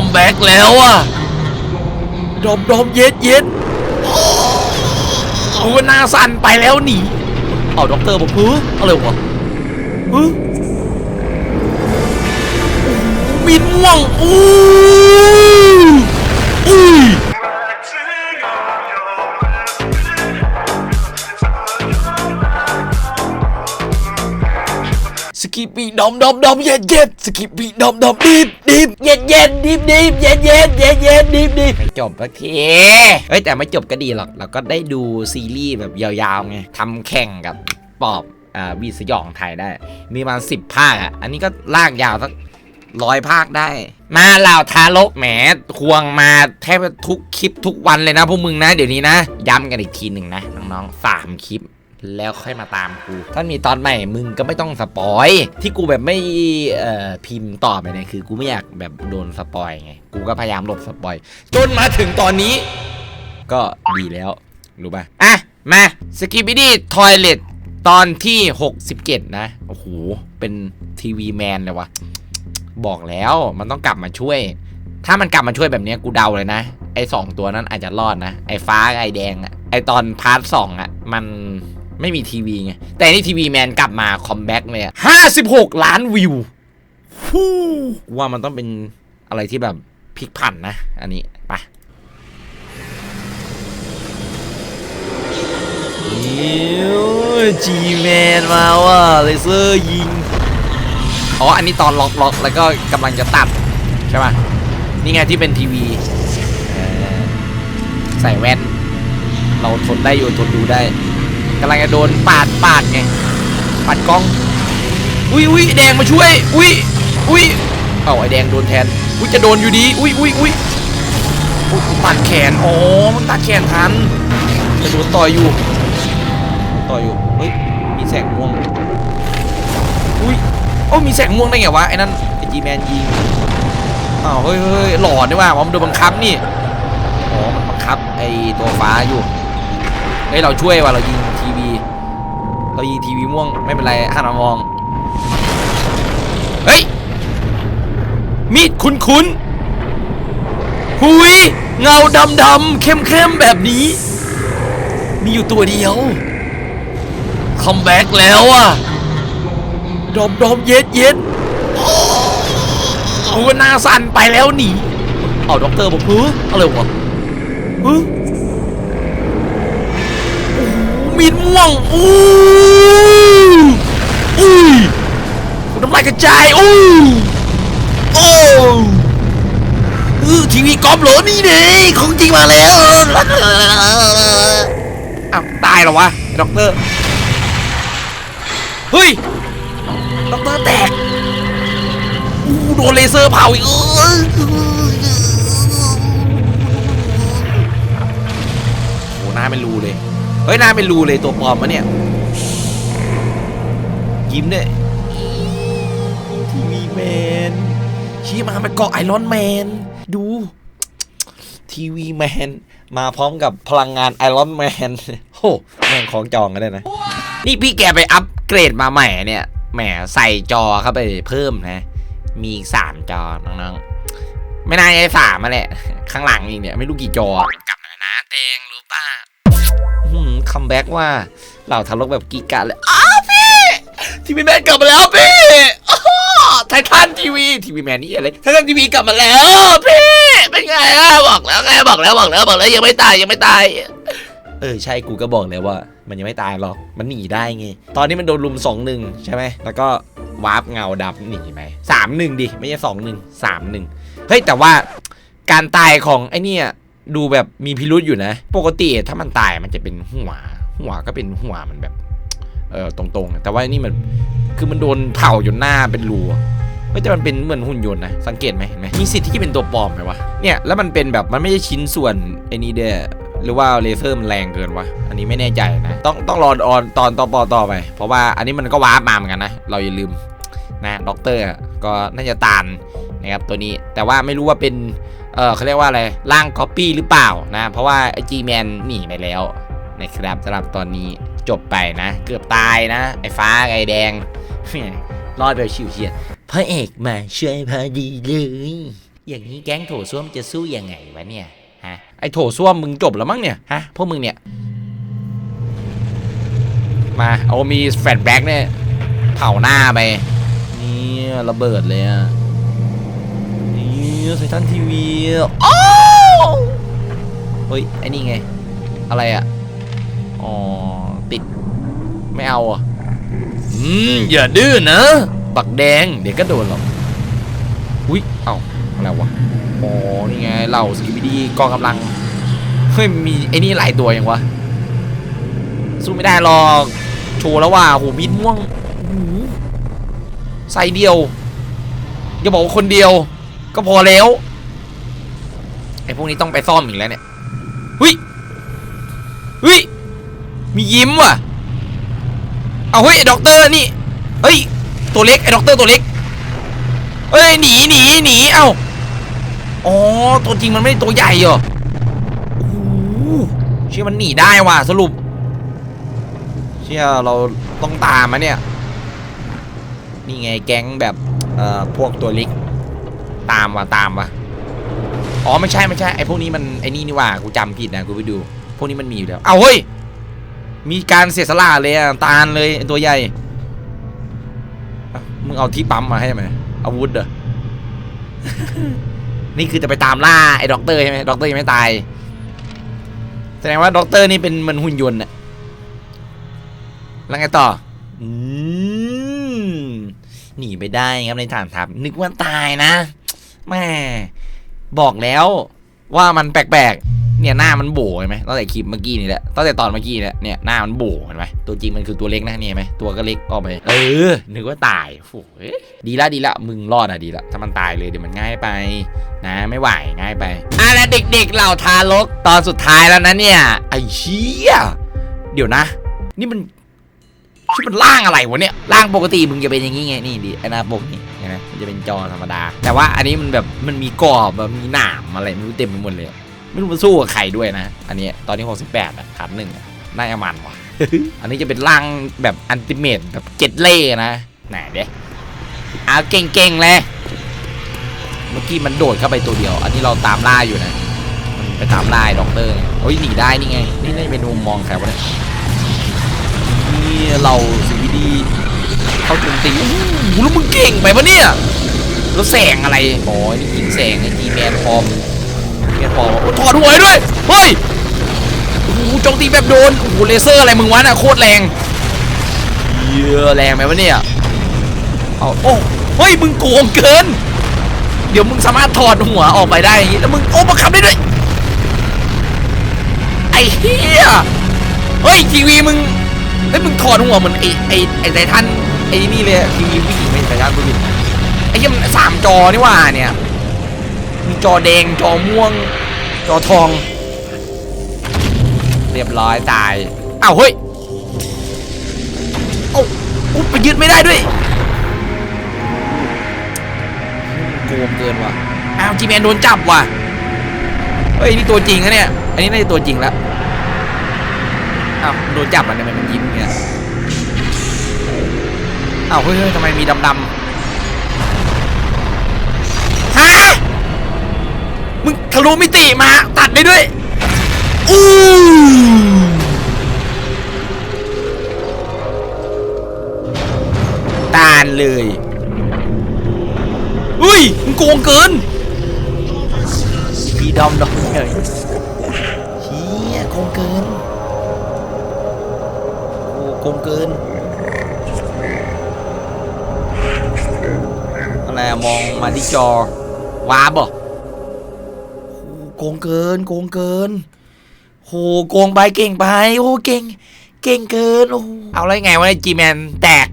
คัมแบ็กแล้วอะดอมดอมเย็ดเย็ดโอ้หน้าสั่นไปแล้วหนีเอาด็อกเตอร์บอกเฮ้ออะไรวะเฮ้อบินม่วงอู้อุ้ย กิปปี้ดอมดอมดอมเย็ดเย็ดสกิปปี้ดอมดอมดิบดิบเย็ดเย็ดดิบดิบเย็ดเย็ดเย็ดเย็ดดิบดิบจบโอเคเฮ้ยแต่ไม่จบก็ดีหรอกเราก็ได้ดูซีรีส์แบบยาวๆไงทำแข่งกับปอบอ่าวีสยองไทยได้ มีมาสิบภาคอะอันนี้ก็ลากยาวสักร้อยภาคได้ มาเหล่าทารกแหมควงมาแทบทุกคลิปทุกวันเลยนะพวกมึงนะ เดี๋ยวนี้นะ ย้ำกันอีกทีหนึ่งนะน้องๆสามคลิป แล้วค่อยมาตามกู ถ้ามีตอนใหม่มึงก็ไม่ต้องสปอย ที่กูแบบไม่เอ่อพิมพ์ต่อไปเนี่ยคือ กูไม่อยากแบบโดนสปอยไง กูก็พยายามลดสปอย จนมาถึงตอนนี้ ก็ดีแล้ว รู้ป่ะ อะ มาสกิบิดี้ทอยเลตตอนที่ 67 นะ โอ้โห เป็นทีวีแมนเลยวะบอกแล้วมันต้องกลับมาช่วย ถ้ามันกลับมาช่วยแบบนี้กูเดาเลยนะ ไอ้สองตัวนั้นอาจจะรอดนะ ไอ้ฟ้าไอ้แดง ไอ้ตอนพาร์ทสองอะมัน ไม่มีทีวีไง แต่นี่ทีวีแมนกลับมาคอมแบ็กเลยอะห้าสิบหกล้านวิวฟู้กูว่ามันต้องเป็นอะไรที่แบบพลิกผันนะ อันนี้ไปจีแมนมาว่ะเลเซอร์ยิง อ๋อ อันนี้ตอนล็อกล็อกแล้วก็กำลังจะตัด ใช่ป่ะ นี่ไงที่เป็นทีวีเออใส่แว่น เราทนได้อยู่ทนดูได้ กำลังจะโดนปาดปาดไงปาดกล้อง อุ้ยอุ้ยแดงมาช่วย อุ้ยอุ้ยเอาไอแดงโดนแทน อุ้ยจะโดนอยู่ดี อุ้ยอุ้ยอุ้ยอุ๊ยตัดแขนอ๋อมันตัดแขนทันจะโดนต่อยอยู่ ต่อยอยู่ เฮ้ย มีแสงม่วง อุ้ยโอ้มีแสงม่วงได้ไงวะไอ้นั่นไอ้จีแมนยิงอ้าวเฮ้ยเฮ้ยหลอนนี่ว่ามันโดนบังคับนี่ อ๋อ มันบังคับไอ้ตัวฟ้าอยู่เฮ้ยเราช่วยว่ะเรายิง ทีวีเรายิงทีวีม่วงไม่เป็นไรห้ามมามอง เฮ้ย มีดคุ้นคุ้นๆหุยเงาดำดำเข้มเข้มๆแบบนี้ มีอยู่ตัวเดียวคัมแบ็กแล้วอะดอมดอมเย็ดเย็ดโอ้หน้าสั่นไปแล้วหนีเอาด็อกเตอร์บอกเฮ้ยอะไรวะเฮ้ยโอ้มีดม่วงอู้ น้ำลายกระจายอู้โอ้เออทีวีกอล์ฟเหรอนี่เด้ของจริงมาแล้วอ้าวตายเหรอวะด็อกเตอร์เฮ้ยด็อกเตอร์แตกอู้โดนเลเซอร์เผาอีกเอยโอ้หน้าเป็นรูเลยเฮ้ยหน้าเป็นรูเลยตัวปลอมมะเนี่ยยิ้มเนี่ย ชี้มาเป็นเกาะไอรอนแมน ดูทีวีแมนมาพร้อมกับพลังงานไอรอนแมนโอ้แม่งของจองกันเลยนะ นี่พี่แกไปอัปเกรดมาใหม่เนี่ย แหมใส่จอเข้าไปเพิ่มนะ มีอีกสามจอน้องๆ ไม่น่าจะสามมาแหละ ข้างหลังอีกเนี่ย ไม่รู้กี่จอกลับมานะแตงรู้ป่ะคัมแบ็กว่าเหล่าทารกแบบกีการเลย อ้าวพี่ ทีวีแมนกลับมาแล้วพี่อ้อไททันทีวีทีวีแมนนี่อะไรไททันทีวีกลับมาแล้วพี่เป็นไงอะบอกแล้วไงบอกแล้วบอกแล้วบอกแล้วยังไม่ตายยังไม่ตาย เออใช่กูก็บอกแล้วว่า มันยังไม่ตายหรอกมันหนีได้ไงตอนนี้มันโดนลุมสองหนึ่งใช่ไหมแล้วก็วาร์ปเงาดับหนีไหมสามหนึ่งดิไม่ใช่สองหนึ่งสามหนึ่งเฮ้ยแต่ว่าการตายของไอ้เนี่ยดูแบบมีพิรุษอยู่นะ ปกติถ้ามันตายมันจะเป็นหัว หัวก็เป็นหัวมันแบบ เออตรงๆ แต่ว่านี่มันคือมันโดนเผาจนหน้าเป็นรู อะเฮ้ยแต่มันเป็นเหมือนหุ่นยนต์นะ สังเกตไหมเห็นไหมมีสิทธิ์ที่จะเป็นตัวปลอมไหมวะ เนี่ย แล้วมันเป็นแบบ มันไม่ใช่ชิ้นส่วนไอ้นี่เด้อหรือว่าเลเซอร์มันแรงเกินวะ อันนี้ไม่แน่ใจนะ ต้องต้องรอออนตอนต่อปอต่อไป เพราะว่าอันนี้มันก็วาร์ปมาเหมือนกันนะ เราอย่าลืมนะด็อกเตอร์ก็น่าจะตานนะครับตัวนี้ แต่ว่าไม่รู้ว่าเป็น เออเขาเรียกว่าอะไร ร่างคอปปี้หรือเปล่านะ เพราะว่าไอจีแมนหนีไปแล้วนะครับสำหรับตอนนี้จบไปนะ เกือบตายนะ ไอฟ้าไอแดงรอดโดยชิวเฉียด พระเอกมาช่วยพอดีเลย อย่างนี้แก๊งโถส้วมจะสู้ยังไงวะเนี่ยฮะไอ้โถส้วมมึงจบแล้วมั้งเนี่ยฮะพวกมึงเนี่ย มาเอามีแฟลชแบ็กเนี่ยเผาหน้าไปนี่ระเบิดเลยอะนี่ไททันทีวีโอ้เฮ้ยไอ้นี่ไง อะไรอะอ๋อติดไม่เอาอะอืมอย่าดื้อนะ บักแดง เดี๋ยวก็โดนหรอกอุ้ยเอ้าอะไรวะอ๋อนี่ไงเหล่าสกิบิดีกองกำลังเฮ้ยมีไอ้นี่หลายตัวยังวะสู้ไม่ได้หรอกโชว์แล้วว่าโหมีดม่วงใส่เดียวอย่าบอกว่าคนเดียว ก็พอแล้วไอ้พวกนี้ต้องไปซ่อมอีกแล้วเนี่ยเฮ้ยเฮ้ยมียิ้มว่ะเอาเฮ้ยด็อกเตอร์นี่เฮ้ย ตัวเล็กไอ้ด็อกเตอร์ตัวเล็กเฮ้ยหนีหนีหนีเอ้าอ๋อตัวจริงมันไม่ได้ตัวใหญ่เหรอโอ้เชื่อมันหนีได้ว่ะสรุป เชื่อเราต้องตามมาเนี่ย นี่ไงแก๊งแบบเอ่อพวกตัวเล็ก ตามว่ะตามว่ะอ๋อไม่ใช่ไม่ใช่ไอ้พวกนี้มันไอ้นี่นี่ว่ากูจำผิดนะกูไปดู พวกนี้มันมีอยู่แล้ว เอาเฮ้ยมีการเสียสละเลยอะตาลเลยตัวใหญ่ มึงเอาที่ปั๊มมาให้ไหมอาวุธเหรอ นี่คือจะไปตามล่าไอ้ด็อกเตอร์ใช่ไหมด็อกเตอร์ยังไม่ตาย แสดงว่าด็อกเตอร์นี่เป็นมันหุ่นยนต์อะแล้วไงต่อ อืม หนีไปได้ครับในฐานทัพ นึกว่าตายนะ แม่ บอกแล้วว่ามันแปลกๆ เนี่ยหน้ามันโบเห็นไหมตั้งแต่คลิปเมื่อกี้นี่แหละตั้งแต่ตอนเมื่อกี้เนี่ยเนี่ยหน้ามันโบเห็นไหมตัวจริงมันคือตัวเล็กนะเนี่ยเห็นไหมตัวก็เล็กออกไปเออนึกว่าตายโอ้ยดีละดีละมึงรอดอะดีละถ้ามันตายเลยเดี๋ยวมันง่ายไป นะไม่ไหวง่ายไปอะแล้วเด็ก ๆเหล่าทารกตอนสุดท้ายแล้วนะเนี่ยไอ้เชี่ยเดี๋ยวนะ นี่มันชื่อมันร่างอะไรวะเนี่ยร่างปกติมึงจะเป็นอย่างงี้ไงนี่ดิไอ้หน้าปกนี่เห็นไหมมันจะเป็นจอธรรมดา แต่ว่าอันนี้มันแบบมันมีกรอบแบบมีหนามอะไรไม่รู้เต็มไปหมดเลย ไม่รู้มันสู้กับใครด้วยนะ อันนี้ตอนนี้ 68อะขาดหนึ่งน่าจะมันว่ะ อันนี้จะเป็นร่างแบบอันติเมตแบบเจ็ดเล่นะไหนเด้เอาเก่งๆเลยเมื่อกี้มันโดดเข้าไปตัวเดียว อันนี้เราตามล่าอยู่นะ มันไปตามล่าด็อกเตอร์โอ้ยหนีได้นี่ไง นี่น่าจะเป็นมุมมองใครวะเนี่ยนี่เราสีดีเข้าโจมตีโอ้โหแล้วมึงเก่งไปปะเนี่ย แล้วแสงอะไรโอ้ยนี่ยิงแสงไอ้จีแมนฟอม แมนฟอร์มโอ้ถอดหัวให้ด้วย เฮ้ยโอ้โหโจมตีแบบโดน โอ้โหเลเซอร์อะไรมึงวะน่ะโคตรแรงเยอะแรงไหมวะเนี่ย เอาโอ้เฮ้ยมึงโกงเกิน เดี๋ยวมึงสามารถถอดหัวออกไปได้อย่างงี้แล้วมึงโอ้บังคับได้ด้วย ไอ้เหี้ย เฮ้ยทีวีมึงเฮ้ยมึงถอดหัวเหมือนไอ้ไอ้ไอ้ไททันไอ้นี่เลยทีวีผู้หญิงไม่ใช่ไททันผู้หญิงไอ้เหี้ยมันสามจอนี่ว่าเนี่ย มีจอแดงจอม่วง จอทอง เรียบร้อยตายอ้าวเฮ้ยเอ้าอุ๊ยไปยึดไม่ได้ด้วยโกงเกินว่ะอ้าวจีแมนโดนจับว่ะเฮ้ยนี่ตัวจริงนะเนี่ยอันนี้น่าจะตัวจริงแล้วอ้าวโดนจับอะทำไมมันยิ้มเงี้ยอ้าวเฮ้ยเฮ้ยทำไมมีดำดำฮะ มึงทะลุมิติมาตัดได้ด้วยอู้ตานเลยอุ้ยมึงโกงเกินพี่ดอมดอมเลยเชี่ยโกงเกินโอ้โกงเกินอะไรมองมาที่จอว้าบอโอ้ โกงเกิน โกงเกินโหโกงไปเก่งไป โอ้เก่ง เก่งเกินโอ้เอาไรไงวะจีแมนแตก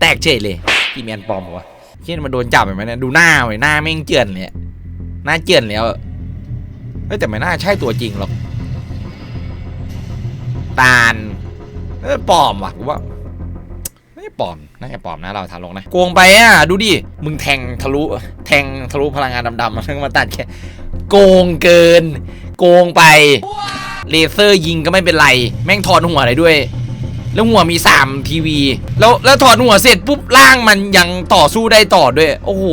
แตกเฉยเลยจีแมนปลอมเหรอวะเช่นมันโดนจับเห็นไหมเนี่ยดูหน้าเว้ยหน้าแม่งเจือนเลยหน้าเจือนแล้วเฮ้ยแต่ไม่น่าใช่ตัวจริงหรอกตาลเออปลอมว่ะกูว่าไม่ปลอมน่าจะปลอมนะเราทาลงนะโกงไปอะดูดิมึงแทงทะลุ แทงทะลุพลังงานดำๆมันมาตัดแค่ โกงเกิน โกงไปเลเซอร์ยิงก็ไม่เป็นไร แม่งถอดหัวอะไรด้วย แล้วหัวมี 3 ทีวี แล้วแล้วถอดหัวเสร็จปุ๊บร่างมันยังต่อสู้ได้ต่อด้วย โอ้โห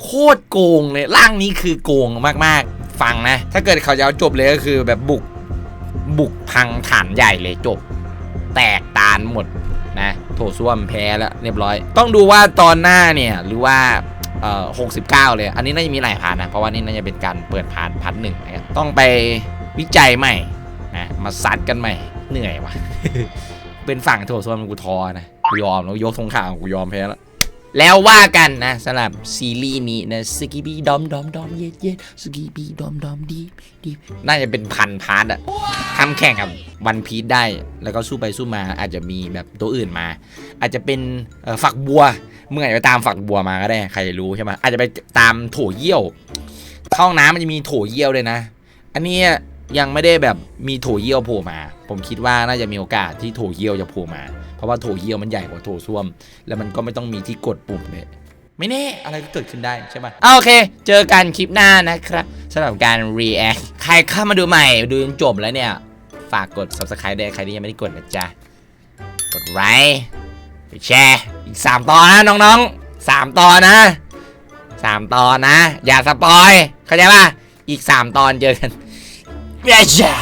โคตรโกงเลยร่างนี้คือโกงมากๆ ฟังนะ ถ้าเกิดเขาจะเอาจบเลยก็คือแบบบุกบุกพังฐานใหญ่เลยจบ แตกตานหมดนะ โถส้วมแพ้แล้วเรียบร้อย ต้องดูว่าตอนหน้าเนี่ยหรือว่า เอ่อ69 เลย อันนี้น่าจะมีหลายพาร์ทนะ เพราะว่านี่น่าจะเป็นการเปิดพาร์ทพาร์ทหนึ่งนะครับต้องไปวิจัยใหม่นะมาซัดกันใหม่เหนื่อยว่ะ เป็นฝั่งโถส้วมกูทอนะกูยอมแล้วยกธงขาวกูยอมแพ้แล้วแล้วว่ากันนะสำหรับซีรีส์นี้นะสกีบีดอมดอมดอมเย็ดเย็ดสกีบีดอมดอมดีดีน่าจะเป็นพันพาร์ทอะทำแข่งกับวันพีชได้ แล้วก็สู้ไปสู้มาอาจจะมีแบบตัวอื่นมา อาจจะเป็นฝักบัว เมื่อไหร่ไปตามฝักบัวมาก็ได้ ใครจะรู้ใช่ไหมอาจจะไปตามโถเยี่ยวเข้าห้องน้ำมันจะมีโถเยี่ยวเลยนะ อันนี้ยยังไม่ได้แบบมีโถเยี่ยวโผล่มา ผมคิดว่าน่าจะมีโอกาสที่โถเยี่ยวจะโผล่มา เพราะว่าโถเยี่ยวมันใหญ่กว่าโถส้วม แล้วมันก็ไม่ต้องมีที่กดปุ่มเลยไม่แน่อะไรก็เกิดขึ้นได้ใช่ไหมโอเค เจอกันคลิปหน้านะครับสำหรับการ react ใครเข้ามาดูใหม่ ดูจนจบแล้วเนี่ย ฝากกด subscribe ด้วยใครที่ยังไม่ได้กดนะจ๊ะ กดไลค์กดแชร์ อีก3ตอนนะน้องๆสามตอนนะสามตอนนะ อย่าสปอย เข้าใจป่ะ อีกสามตอนเจอกันเย้จ้า